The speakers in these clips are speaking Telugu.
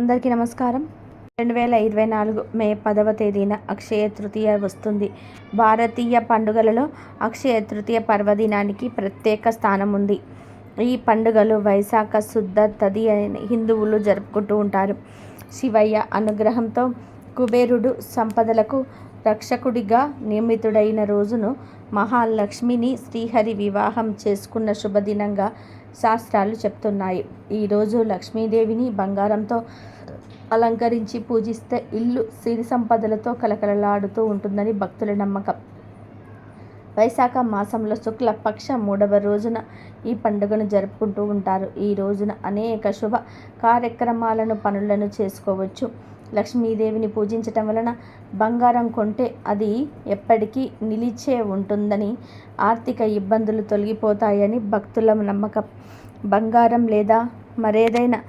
అందరికీ నమస్కారం. రెండు వేల ఇరవై నాలుగు మే పదవ తేదీన అక్షయ తృతీయ వస్తుంది. భారతీయ పండుగలలో అక్షయ తృతీయ పర్వదినానికి ప్రత్యేక స్థానం ఉంది. ఈ పండుగలు వైశాఖ శుద్ధ తది అని హిందువులు జరుపుకుంటూ ఉంటారు. శివయ్య అనుగ్రహంతో కుబేరుడు సంపదలకు రక్షకుడిగా నియమితుడైన రోజును మహాలక్ష్మిని శ్రీహరి వివాహం చేసుకున్న శుభదినంగా శాస్త్రాలు చెప్తున్నాయి. ఈరోజు లక్ష్మీదేవిని బంగారంతో అలంకరించి పూజిస్తే ఇల్లు సిరి సంపదలతో కలకలలాడుతూ ఉంటుందని భక్తుల నమ్మకం. వైశాఖ మాసంలో శుక్ల పక్ష మూడవ రోజున ఈ పండుగను జరుపుకుంటూ ఉంటారు. ఈ రోజున అనేక శుభ కార్యక్రమాలను పనులను చేసుకోవచ్చు. లక్ష్మీదేవిని పూజించటం వలన బంగారం కొంటే అది ఎప్పటికీ నిలిచే ఉంటుందని ఆర్థిక ఇబ్బందులు తొలగిపోతాయని భక్తుల నమ్మకం. బంగారం లేదా మరేదైనా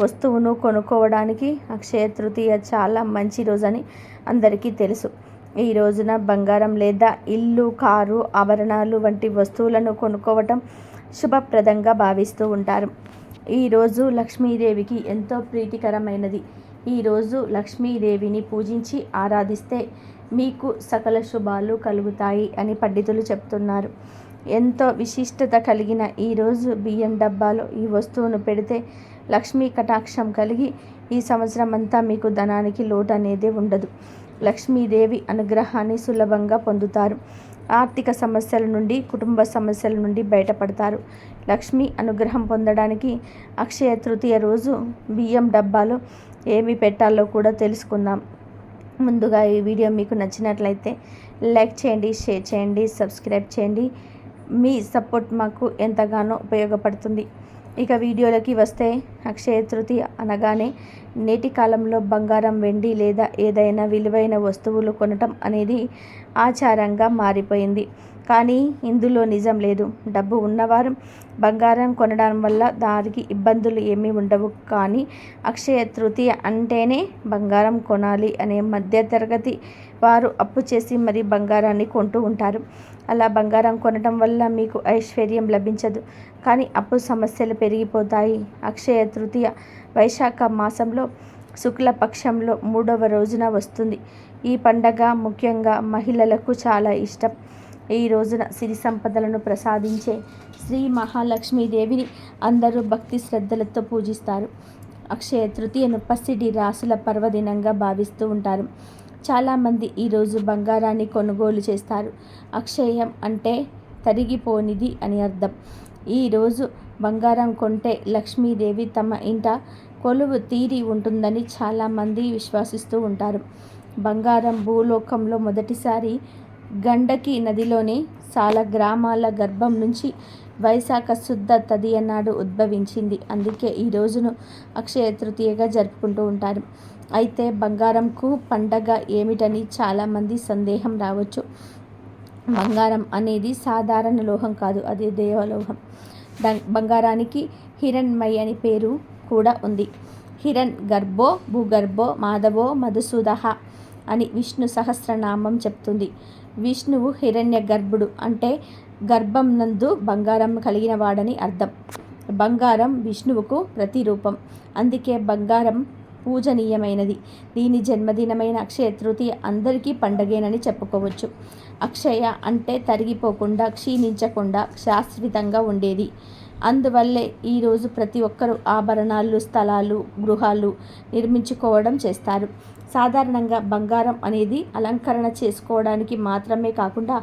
వస్తువును కొనుక్కోవడానికి అక్షయ తృతీయ చాలా మంచి రోజని అందరికీ తెలుసు. ఈ రోజున బంగారం లేదా ఇల్లు కారు ఆభరణాలు వంటి వస్తువులను కొనుక్కోవటం శుభప్రదంగా భావిస్తూ ఉంటారు. ఈరోజు లక్ష్మీదేవికి ఎంతో ప్రీతికరమైనది. ఈరోజు లక్ష్మీదేవిని పూజించి ఆరాధిస్తే మీకు సకల శుభాలు కలుగుతాయి అని పండితులు చెప్తున్నారు. ఎంతో విశిష్టత కలిగిన ఈరోజు బియ్యం డబ్బాలో ఈ వస్తువును పెడితే లక్ష్మీ కటాక్షం కలిగి ఈ సంవత్సరం అంతా మీకు ధనానికి లోటు అనేది ఉండదు. లక్ష్మీదేవి అనుగ్రహాన్ని సులభంగా పొందుతారు. ఆర్థిక సమస్యల నుండి కుటుంబ సమస్యల నుండి బయటపడతారు. లక్ష్మి అనుగ్రహం పొందడానికి అక్షయ తృతీయ రోజు బియ్యం డబ్బాలో ఏమి పెట్టాలో కూడా తెలుసుకుందాం. ముందుగా ఈ వీడియో మీకు నచ్చినట్లయితే లైక్ చేయండి షేర్ చేయండి సబ్స్క్రైబ్ చేయండి. మీ సపోర్ట్ మాకు ఎంతగానో ఉపయోగపడుతుంది. ఇక వీడియోలకి వస్తే అక్షయ తృతీయ అనగానే నేటి కాలంలో బంగారం వెండి లేదా ఏదైనా విలువైన వస్తువులు కొనటం అనేది ఆచారంగా మారిపోయింది. కానీ ఇందులో నిజం లేదు. డబ్బు ఉన్నవారు బంగారం కొనడం వల్ల దానికి ఇబ్బందులు ఏమీ ఉండవు. కానీ అక్షయ తృతీయ అంటేనే బంగారం కొనాలి అనే మధ్యతరగతి వారు అప్పు చేసి మరి బంగారాన్ని కొంటూ ఉంటారు. అలా బంగారం కొనటం వల్ల మీకు ఐశ్వర్యం లభించదు. కానీ అప్పు సమస్యలు పెరిగిపోతాయి. అక్షయ తృతీయ వైశాఖ మాసంలో శుక్లపక్షంలో మూడవ రోజున వస్తుంది. ఈ పండగ ముఖ్యంగా మహిళలకు చాలా ఇష్టం. ఈ రోజున సిరి సంపదలను ప్రసాదించే శ్రీ మహాలక్ష్మీదేవిని అందరూ భక్తి శ్రద్ధలతో పూజిస్తారు. అక్షయ తృతీయను పసిడి రాసుల పర్వదినంగా భావిస్తూ ఉంటారు. చాలామంది ఈరోజు బంగారాన్ని కొనుగోలు చేస్తారు. అక్షయం అంటే తరిగిపోనిది అని అర్థం. ఈరోజు బంగారం కొంటే లక్ష్మీదేవి తమ ఇంట కొలువు తీరి ఉంటుందని చాలామంది విశ్వసిస్తూ ఉంటారు. బంగారం భూలోకంలో మొదటిసారి గండకి నదిలోని సాల గ్రామాల గర్భం నుంచి వైశాఖ శుద్ధ తదియనాడు ఉద్భవించింది. అందుకే ఈ రోజును అక్షయ తృతీయగా జరుపుకుంటూ ఉంటారు. అయితే బంగారంకు పండగ ఏమిటని చాలామంది సందేహం రావచ్చు. బంగారం అనేది సాధారణ లోహం కాదు అది దేవలోహం. బంగారానికి హిరణ్మయ్ అని పేరు కూడా ఉంది. హిరణ్ గర్భో భూగర్భో మాధవో మధుసూదహ అని విష్ణు సహస్రనామం చెప్తుంది. విష్ణువు హిరణ్య గర్భుడు అంటే గర్భం నందు బంగారం కలిగిన వాడని అర్థం. బంగారం విష్ణువుకు ప్రతిరూపం. అందుకే బంగారం పూజనీయమైనది. దీని జన్మదినమైన అక్షయ తృతీయ అందరికీ పండగేనని చెప్పుకోవచ్చు. అక్షయ అంటే తరిగిపోకుండా క్షీణించకుండా శాశ్వతంగా ఉండేది. అందువల్లే ఈరోజు ప్రతి ఒక్కరూ ఆభరణాలు స్థలాలు గృహాలు నిర్మించుకోవడం చేస్తారు. సాధారణంగా బంగారం అనేది అలంకరణ చేసుకోవడానికి మాత్రమే కాకుండా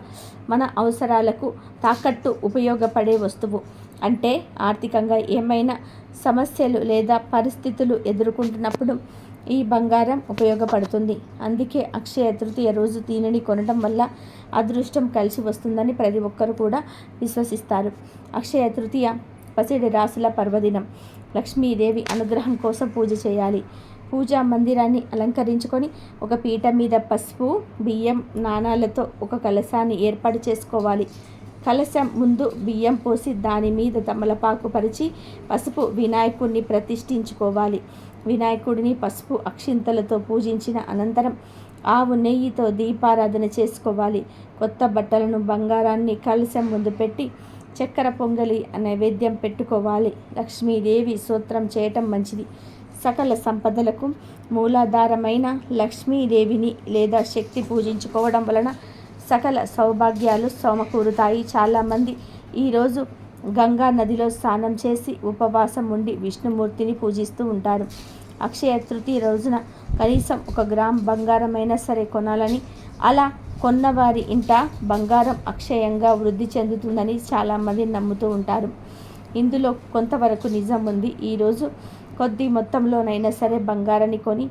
మన అవసరాలకు తాకట్టు ఉపయోగపడే వస్తువు. అంటే ఆర్థికంగా ఏమైనా సమస్యలు లేదా పరిస్థితులు ఎదుర్కొంటున్నప్పుడు ఈ బంగారం ఉపయోగపడుతుంది. అందుకే అక్షయ తృతీయ రోజు దీనిని కొనడం వల్ల అదృష్టం కలిసి వస్తుందని ప్రతి ఒక్కరు కూడా విశ్వసిస్తారు. అక్షయ తృతీయ పసిడి రాసుల పర్వదినం. లక్ష్మీదేవి అనుగ్రహం కోసం పూజ చేయాలి. పూజా మందిరాన్ని అలంకరించుకొని ఒక పీట మీద పసుపు బియ్యం నాణాలతో ఒక కలశాన్ని ఏర్పాటు చేసుకోవాలి. కలశం ముందు బియ్యం పోసి దాని మీద తమలపాకు పరిచి పసుపు వినాయకుడిని ప్రతిష్ఠించుకోవాలి. వినాయకుడిని పసుపు అక్షింతలతో పూజించిన అనంతరం ఆవు నెయ్యితో దీపారాధన చేసుకోవాలి. కొత్త బట్టలను బంగారాన్ని కలశం ముందు పెట్టి చక్కెర పొంగలి నైవేద్యం పెట్టుకోవాలి. లక్ష్మీదేవి సూత్రం చేయటం మంచిది. సకల సంపదలకు మూలాధారమైన లక్ష్మీదేవిని లేదా శక్తి పూజించుకోవడం వలన సకల సౌభాగ్యాలు సమకూరుతాయి. చాలామంది ఈరోజు గంగా నదిలో స్నానం చేసి ఉపవాసం ఉండి విష్ణుమూర్తిని పూజిస్తూ ఉంటారు. అక్షయ తృతీయ రోజున కనీసం ఒక గ్రామ్ బంగారమైనా సరే కొనాలని అలా కొన్నవారి ఇంట బంగారం అక్షయంగా వృద్ధి చెందుతుందని చాలామంది నమ్ముతూ ఉంటారు. ఇందులో కొంతవరకు నిజం ఉంది. ఈరోజు కొద్ది మొత్తంలోనైనా సరే బంగారాన్ని కొని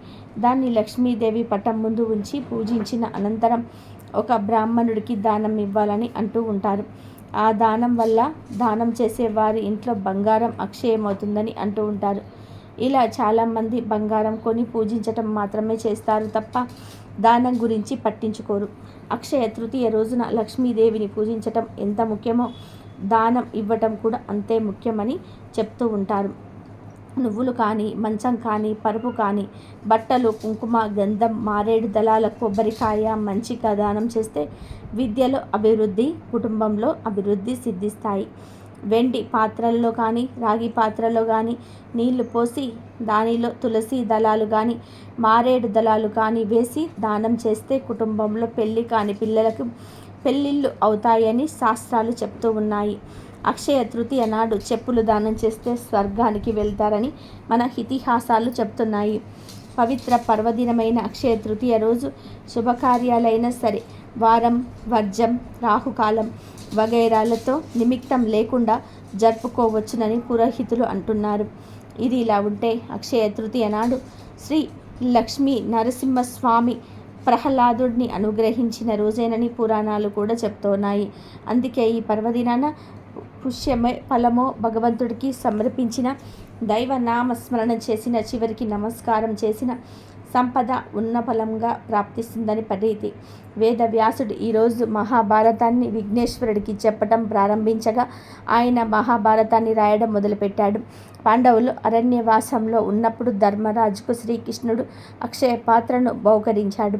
దాన్ని లక్ష్మీదేవి పటం ముందు ఉంచి పూజించిన అనంతరం ఒక బ్రాహ్మణుడికి దానం ఇవ్వాలని అంటూ ఉంటారు. ఆ దానం వల్ల దానం చేసే వారి ఇంట్లో బంగారం అక్షయమవుతుందని అంటూ ఉంటారు. ఇలా చాలామంది బంగారం కొని పూజించటం మాత్రమే చేస్తారు తప్ప దానం గురించి పట్టించుకోరు. అక్షయ తృతీయ రోజున లక్ష్మీదేవిని పూజించటం ఎంత ముఖ్యమో దానం ఇవ్వటం కూడా అంతే ముఖ్యమని చెప్తూ ఉంటారు. నువ్వులు కానీ మంచం కానీ పరుపు కానీ బట్టలు కుంకుమ గంధం మారేడు దళాల కొబ్బరికాయ మంచిగా దానం చేస్తే విద్యలో అభివృద్ధి కుటుంబంలో అభివృద్ధి సిద్ధిస్తాయి. వెండి పాత్రల్లో కానీ రాగి పాత్రలో కానీ నీళ్ళు పోసి దానిలో తులసి దళాలు కానీ మారేడు దళాలు కానీ వేసి దానం చేస్తే కుటుంబంలో పెళ్ళి కాని పిల్లలకు పెళ్ళిళ్ళు అవుతాయని శాస్త్రాలు చెప్తూ ఉన్నాయి. అక్షయ తృతీయ నాడు చెప్పులు దానం చేస్తే స్వర్గానికి వెళ్తారని మన ఇతిహాసాలు చెప్తున్నాయి. పవిత్ర పర్వదినమైన అక్షయ తృతీయ రోజు శుభకార్యాలైనా సరే వారం వర్జం రాహుకాలం వగైరాలతో నిమిత్తం లేకుండా జరుపుకోవచ్చునని పురోహితులు అంటున్నారు. ఇది ఇలా ఉంటే అక్షయ తృతీయ నాడు శ్రీ లక్ష్మీ నరసింహస్వామి ప్రహ్లాదుడిని అనుగ్రహించిన రోజేనని పురాణాలు కూడా చెప్తున్నాయి. అందుకే ఈ పర్వదినాన పుష్యమే ఫలమో భగవంతుడికి సమర్పించిన దైవ నామస్మరణ చేసిన చివరికి నమస్కారం చేసిన సంపద ఉన్న ఫలంగా ప్రాప్తిస్తుందని పరిధి వేద వ్యాసుడు ఈరోజు మహాభారతాన్ని విఘ్నేశ్వరుడికి చెప్పడం ప్రారంభించగా ఆయన మహాభారతాన్ని రాయడం మొదలుపెట్టాడు. పాండవులు అరణ్యవాసంలో ఉన్నప్పుడు ధర్మరాజుకు శ్రీకృష్ణుడు అక్షయ పాత్రను బహుకరించాడు.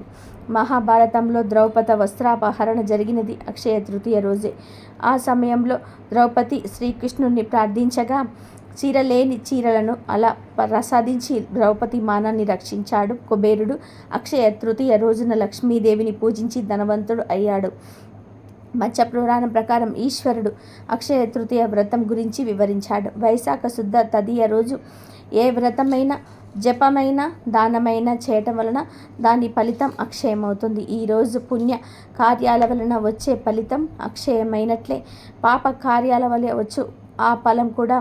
మహాభారతంలో ద్రౌపద వస్త్రాపహరణ జరిగినది అక్షయ తృతీయ రోజే. ఆ సమయంలో ద్రౌపది శ్రీకృష్ణుని ప్రార్థించగా చీర లేని చీరలను అలా ప్రసాదించి ద్రౌపది మానాన్ని రక్షించాడు. కుబేరుడు అక్షయ తృతీయ రోజున లక్ష్మీదేవిని పూజించి ధనవంతుడు అయ్యాడు. మత్స్య పురాణం ప్రకారం ఈశ్వరుడు అక్షయ తృతీయ వ్రతం గురించి వివరించాడు. వైశాఖ శుద్ధ తదియ రోజు ఏ వ్రతమైన జపమైన దానమైన చేయటం వలన దాని ఫలితం అక్షయమవుతుంది. ఈరోజు పుణ్య కార్యాల వలన వచ్చే ఫలితం అక్షయమైనట్లే. పాప కార్యాల వలె వచ్చు. ఆ ఫలం కూడా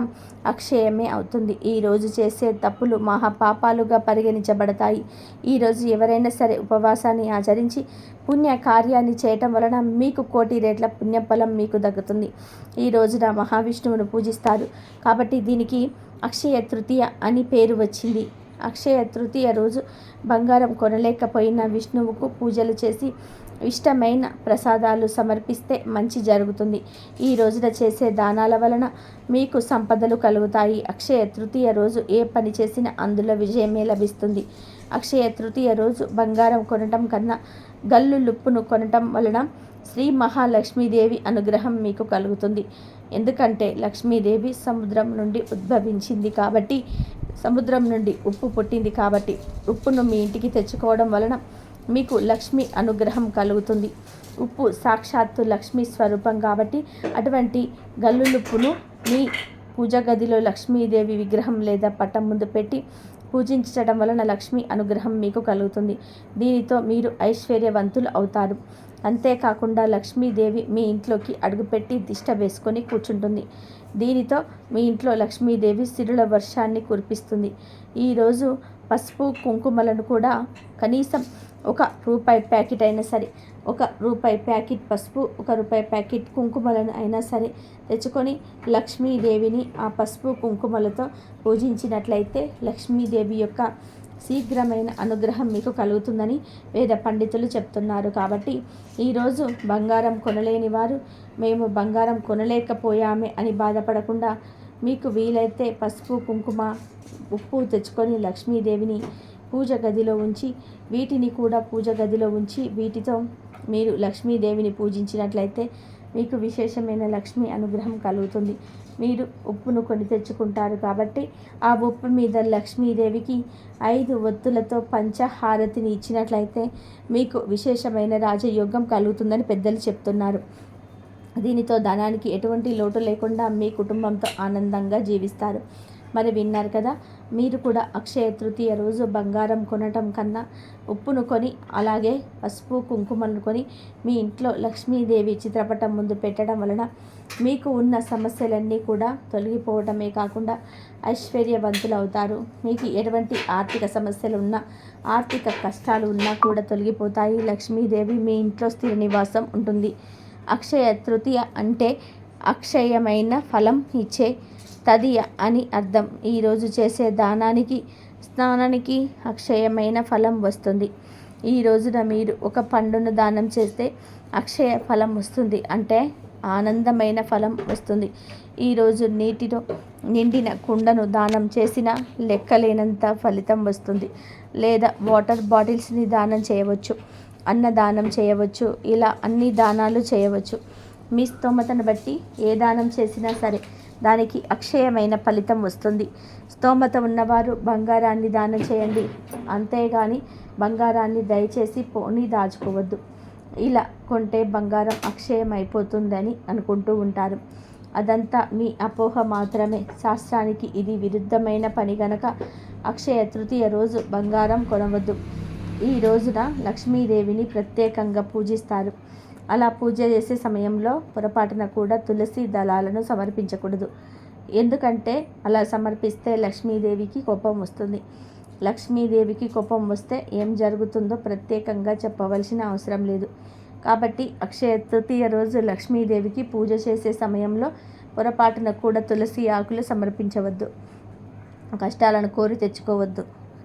అక్షయమే అవుతుంది. ఈరోజు చేసే తప్పులు మహాపాపాలుగా పరిగణించబడతాయి. ఈరోజు ఎవరైనా సరే ఉపవాసాన్ని ఆచరించి పుణ్య కార్యాన్ని చేయటం వలన మీకు కోటి రేట్ల పుణ్యఫలం మీకు దక్కుతుంది. ఈ రోజున మహావిష్ణువును పూజిస్తారు. కాబట్టి దీనికి అక్షయ తృతీయ అని పేరు వచ్చింది. అక్షయ తృతీయ రోజు బంగారం కొనలేకపోయిన విష్ణువుకు పూజలు చేసి ఇష్టమైన ప్రసాదాలు సమర్పిస్తే మంచి జరుగుతుంది. ఈ రోజున చేసే దానాల వలన మీకు సంపదలు కలుగుతాయి. అక్షయ తృతీయ రోజు ఏ పని చేసినా అందులో విజయమే లభిస్తుంది. అక్షయ తృతీయ రోజు బంగారం కొనటం కన్నా గల్లు లుప్పును కొనటం వలన శ్రీ మహాలక్ష్మీదేవి అనుగ్రహం మీకు కలుగుతుంది. ఎందుకంటే లక్ష్మీదేవి సముద్రం నుండి ఉద్భవించింది కాబట్టి సముద్రం నుండి ఉప్పు పుట్టింది కాబట్టి ఉప్పును మీ ఇంటికి తెచ్చుకోవడం వలన మీకు లక్ష్మి అనుగ్రహం కలుగుతుంది. ఉప్పు సాక్షాత్తు లక్ష్మీ స్వరూపం కాబట్టి అటువంటి గల్లులుప్పును మీ పూజ గదిలో లక్ష్మీదేవి విగ్రహం లేదా పట్టం ముందు పెట్టి పూజించడం వలన లక్ష్మి అనుగ్రహం మీకు కలుగుతుంది. దీనితో మీరు ఐశ్వర్యవంతులు అవుతారు. అంతేకాకుండా లక్ష్మీదేవి మీ ఇంట్లోకి అడుగుపెట్టి దిష్ట వేసుకొని కూర్చుంటుంది. దీనితో మీ ఇంట్లో లక్ష్మీదేవి సిరుల వర్షాన్ని కురిపిస్తుంది. ఈరోజు పసుపు కుంకుమలను కూడా కనీసం ఒక రూపాయి ప్యాకెట్ అయినా సరే ఒక రూపాయి ప్యాకెట్ పసుపు ఒక రూపాయి ప్యాకెట్ కుంకుమలను అయినా సరే తెచ్చుకొని లక్ష్మీదేవిని ఆ పసుపు కుంకుమలతో పూజించినట్లయితే లక్ష్మీదేవి యొక్క శీఘ్రమైన అనుగ్రహం మీకు కలుగుతుందని వేద పండితులు చెప్తున్నారు. కాబట్టి ఈరోజు బంగారం కొనలేని వారు మేము బంగారం కొనలేకపోయామే అని బాధపడకుండా మీకు వీలైతే పసుపు కుంకుమ ఉప్పు తెచ్చుకొని లక్ష్మీదేవిని పూజ గదిలో ఉంచి వీటిని కూడా పూజ గదిలో ఉంచి వీటితో మీరు లక్ష్మీదేవిని పూజించినట్లయితే మీకు విశేషమైన లక్ష్మీ అనుగ్రహం కలుగుతుంది. మీరు ఉప్పును కొని తెచ్చుకుంటారు కాబట్టి ఆ ఉప్పు మీద లక్ష్మీదేవికి ఐదు ఒత్తులతో పంచహారతిని ఇచ్చినట్లయితే మీకు విశేషమైన రాజయోగం కలుగుతుందని పెద్దలు చెప్తున్నారు. దీనితో ధనానికి ఎటువంటి లోటు లేకుండా మీ కుటుంబంతో ఆనందంగా జీవిస్తారు. మరి విన్నారు కదా మీరు కూడా అక్షయ తృతీయ రోజు బంగారం కొనటం కన్నా ఉప్పును కొని అలాగే పసుపు కుంకుమను కొని మీ ఇంట్లో లక్ష్మీదేవి చిత్రపటం ముందు పెట్టడం వలన మీకు ఉన్న సమస్యలన్నీ కూడా తొలగిపోవటమే కాకుండా ఐశ్వర్యవంతులు అవుతారు. మీకు ఎటువంటి ఆర్థిక సమస్యలు ఉన్నా ఆర్థిక కష్టాలు ఉన్నా కూడా తొలగిపోతాయి. లక్ష్మీదేవి మీ ఇంట్లో స్థిర నివాసం ఉంటుంది. అక్షయ తృతీయ అంటే అక్షయమైన ఫలం ఇచ్చే తదియ అని అర్థం. ఈరోజు చేసే దానానికి స్నానానికి అక్షయమైన ఫలం వస్తుంది. ఈ రోజున మీరు ఒక పండును దానం చేస్తే అక్షయ ఫలం వస్తుంది. అంటే ఆనందమైన ఫలం వస్తుంది. ఈరోజు నీటిలో నిండిన కుండను దానం చేసిన లెక్కలేనంత ఫలితం వస్తుంది. లేదా వాటర్ బాటిల్స్ని దానం చేయవచ్చు. అన్నదానం చేయవచ్చు. ఇలా అన్ని దానాలు చేయవచ్చు. మీ స్తోమతను బట్టి ఏ దానం చేసినా సరే దానికి అక్షయమైన ఫలితం వస్తుంది. స్తోమత ఉన్నవారు బంగారాన్ని దానం చేయండి. అంతేగాని బంగారాన్ని దయచేసి పోని దాచుకోవద్దు. ఇలా కొంటే బంగారం అక్షయం అయిపోతుందని అనుకుంటూ ఉంటారు. అదంతా మీ అపోహ మాత్రమే. శాస్త్రానికి ఇది విరుద్ధమైన పని గనక అక్షయ తృతీయ రోజు బంగారం కొనవద్దు. ఈ రోజున లక్ష్మీదేవిని ప్రత్యేకంగా పూజిస్తారు. అలా పూజ చేసే సమయంలో పొరపాటున కూడా తులసి దళాలను సమర్పించకూడదు. ఎందుకంటే అలా సమర్పిస్తే లక్ష్మీదేవికి కోపం వస్తుంది. లక్ష్మీదేవికి కోపం వస్తే ఏం జరుగుతుందో ప్రత్యేకంగా చెప్పవలసిన అవసరం లేదు. కాబట్టి అక్షయ తృతీయ రోజు లక్ష్మీదేవికి పూజ చేసే సమయంలో పొరపాటున కూడా తులసి ఆకులు సమర్పించవద్దు. కష్టాలను కోరి తెచ్చుకోవద్దు.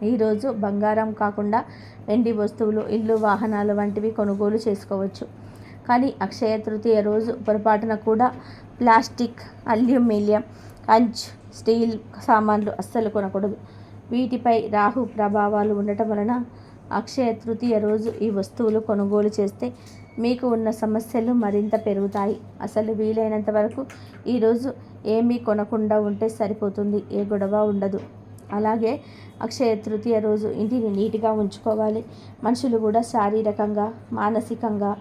ఈరోజు బంగారం కాకుండా వెండి వస్తువులు ఇల్లు వాహనాలు వంటివి కొనుగోలు చేసుకోవచ్చు. కానీ అక్షయ తృతీయ రోజు పొరపాటున కూడా ప్లాస్టిక్ అల్యూమినియం కంచ్ స్టీల్ సామాన్లు అస్సలు కొనకూడదు. వీటిపై రాహు ప్రభావాలు ఉండటం వలన అక్షయ తృతీయ రోజు ఈ వస్తువులు కొనుగోలు చేస్తే మీకు ఉన్న సమస్యలు మరింత పెరుగుతాయి. అసలు వీలైనంత వరకు ఈరోజు ఏమీ కొనకుండా ఉంటే సరిపోతుంది ఏ గొడవ ఉండదు. అలాగే అక్షయ తృతీయ రోజు ఇంటిని నీట్గా ఉంచుకోవాలి. మనుషులు కూడా శారీరకంగా మానసికంగా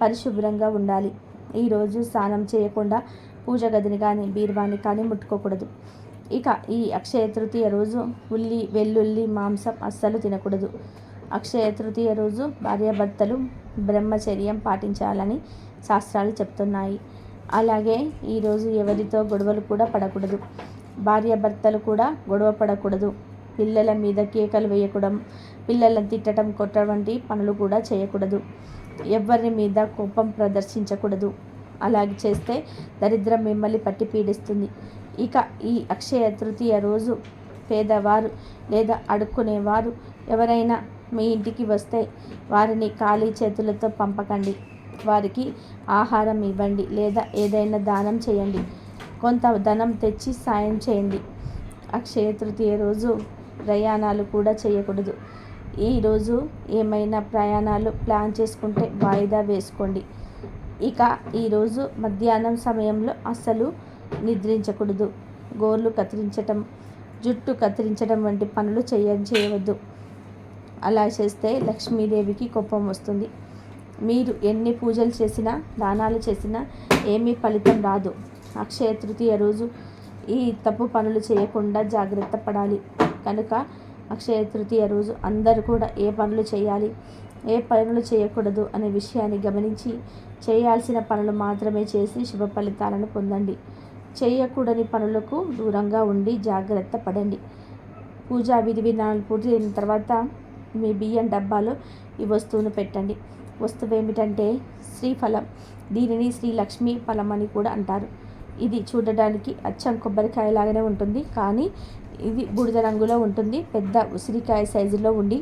పరిశుభ్రంగా ఉండాలి. ఈరోజు స్నానం చేయకుండా పూజ గదిని కానీ బీరువాని కానీ ముట్టుకోకూడదు. ఇక ఈ అక్షయ తృతీయ రోజు ఉల్లి వెల్లుల్లి మాంసం అస్సలు తినకూడదు. అక్షయ తృతీయ రోజు భార్యాభర్తలు బ్రహ్మచర్యం పాటించాలని శాస్త్రాలు చెప్తున్నాయి. అలాగే ఈరోజు ఎవరితో గొడవలు కూడా పడకూడదు. భార్యాభర్తలు కూడా గొడవ పడకూడదు. పిల్లల మీద కేకలు వేయకూడదు. పిల్లలను తిట్టడం కొట్టడం వంటి పనులు కూడా చేయకూడదు. ఎవరి మీద కోపం ప్రదర్శించకూడదు. అలాగే చేస్తే దరిద్రం మిమ్మల్ని పట్టి పీడిస్తుంది. ఇక ఈ అక్షయ తృతీయ రోజు పేదవారు లేదా అడుక్కునేవారు ఎవరైనా మీ ఇంటికి వస్తే వారిని ఖాళీ చేతులతో పంపకండి. వారికి ఆహారం ఇవ్వండి లేదా ఏదైనా దానం చేయండి. కొంత ధనం తెచ్చి సాయం చేయండి. అక్షయ తృతీయ రోజు ప్రయాణాలు కూడా చేయకూడదు. ఈరోజు ఏమైనా ప్రయాణాలు ప్లాన్ చేసుకుంటే వాయిదా వేసుకోండి. ఇక ఈరోజు మధ్యాహ్నం సమయంలో అస్సలు నిద్రించకూడదు. గోర్లు కత్తిరించటం జుట్టు కత్తిరించడం వంటి పనులు చేయ చేయవద్దు. అలా చేస్తే లక్ష్మీదేవికి కోపం వస్తుంది. మీరు ఎన్ని పూజలు చేసినా దానాలు చేసినా ఏమీ ఫలితం రాదు. అక్షయ తృతీయ రోజు ఈ తప్పు పనులు చేయకుండా జాగ్రత్త పడాలి. కనుక అక్షయ తృతీయ రోజు అందరూ కూడా ఏ పనులు చేయాలి? ఏ పనులు చేయకూడదు అనే విషయాన్ని గమనించి చేయాల్సిన పనులు మాత్రమే చేసి శుభ ఫలితాలను పొందండి. చేయకూడని పనులకు దూరంగా ఉండి జాగ్రత్త పడండి. పూజా విధి విధానాలు పూర్తి అయిన తర్వాత మీ బియ్యం డబ్బాలో ఈ వస్తువును పెట్టండి. వస్తువు ఏమిటంటే శ్రీఫలం. దీనిని శ్రీ లక్ష్మీ ఫలం అని కూడా అంటారు. ఇది చూడడానికి అచ్చం కొబ్బరికాయ లాగానే ఉంటుంది. కానీ ఇది బూడిద రంగులో ఉంటుంది. పెద్ద ఉసిరికాయ సైజులో ఉండి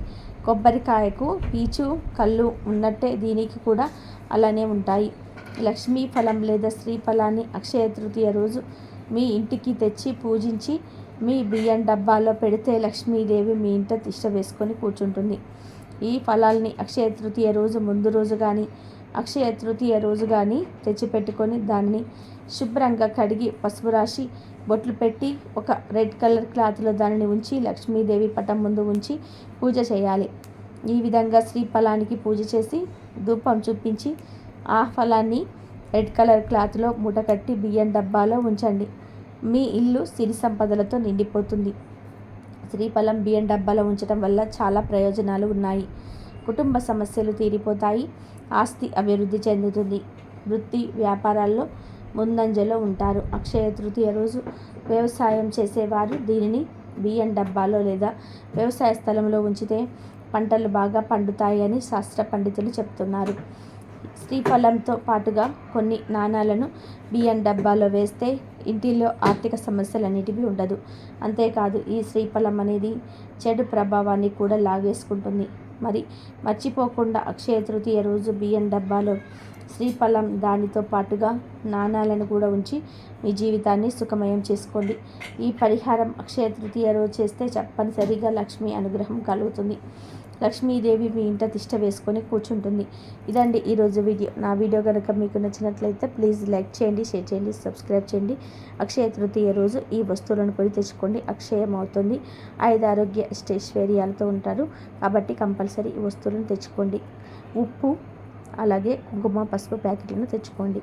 కొబ్బరికాయకు పీచు కళ్ళు ఉన్నట్టే దీనికి కూడా అలానే ఉంటాయి. లక్ష్మీ ఫలం లేదా స్త్రీ ఫలాన్ని అక్షయ తృతీయ రోజు మీ ఇంటికి తెచ్చి పూజించి మీ బియ్యం డబ్బాలో పెడితే లక్ష్మీదేవి మీ ఇంట తిష్ట వేసుకొని కూర్చుంటుంది. ఈ ఫలాల్ని అక్షయ తృతీయ రోజు ముందు రోజు కానీ అక్షయ తృతీయ రోజు కానీ తెచ్చిపెట్టుకొని దానిని శుభ్రంగా కడిగి పసుపు రాసి బొట్లు పెట్టి ఒక రెడ్ కలర్ క్లాత్లో దానిని ఉంచి లక్ష్మీదేవి పటం ముందు ఉంచి పూజ చేయాలి. ఈ విధంగా శ్రీ ఫలానికి పూజ చేసి ధూపం చూపించి ఆ ఫలాన్ని రెడ్ కలర్ క్లాత్లో మూటకట్టి బియ్యం డబ్బాలో ఉంచండి. మీ ఇల్లు సిరి సంపదలతో నిండిపోతుంది. శ్రీఫలం బియ్యం డబ్బాలో ఉంచడం వల్ల చాలా ప్రయోజనాలు ఉన్నాయి. కుటుంబ సమస్యలు తీరిపోతాయి. ఆస్తి అభివృద్ధి చెందుతుంది. వృత్తి వ్యాపారాల్లో ముందంజలో ఉంటారు. అక్షయ తృతీయ రోజు వ్యవసాయం చేసేవారు దీనిని బియ్యం డబ్బాలో లేదా వ్యవసాయ స్థలంలో ఉంచితే పంటలు బాగా పండుతాయని శాస్త్ర పండితులు చెప్తున్నారు. శ్రీఫలంతో పాటుగా కొన్ని నాణాలను బియ్యం డబ్బాలో వేస్తే ఇంటిలో ఆర్థిక సమస్యలు అనేటివి ఉండదు. అంతేకాదు ఈ శ్రీఫలం అనేది చెడు ప్రభావాన్ని కూడా లాగేసుకుంటుంది. మరి మర్చిపోకుండా అక్షయ తృతీయ రోజు బియ్యం డబ్బాలో శ్రీఫలం దానితో పాటుగా నాణాలను కూడా ఉంచి మీ జీవితాన్ని సుఖమయం చేసుకోండి. ఈ పరిహారం అక్షయ తృతీయ రోజు చేస్తే తప్పనిసరిగా లక్ష్మీ అనుగ్రహం కలుగుతుంది. లక్ష్మీదేవి మీ ఇంట తిష్ట వేసుకొని కూర్చుంటుంది. ఇదండి ఈరోజు వీడియో. నా వీడియో కనుక మీకు నచ్చినట్లయితే ప్లీజ్ లైక్ చేయండి షేర్ చేయండి సబ్స్క్రైబ్ చేయండి. అక్షయ తృతీయ రోజు ఈ వస్తువులను కొని తెచ్చుకోండి. అక్షయం అవుతుంది. ఐదు ఆరోగ్య అష్టైశ్వర్యాలతో ఉంటారు. కాబట్టి కంపల్సరీ ఈ వస్తువులను తెచ్చుకోండి. ఉప్పు అలాగే కుంకుమ పసుపు ప్యాకెట్లను తెచ్చుకోండి.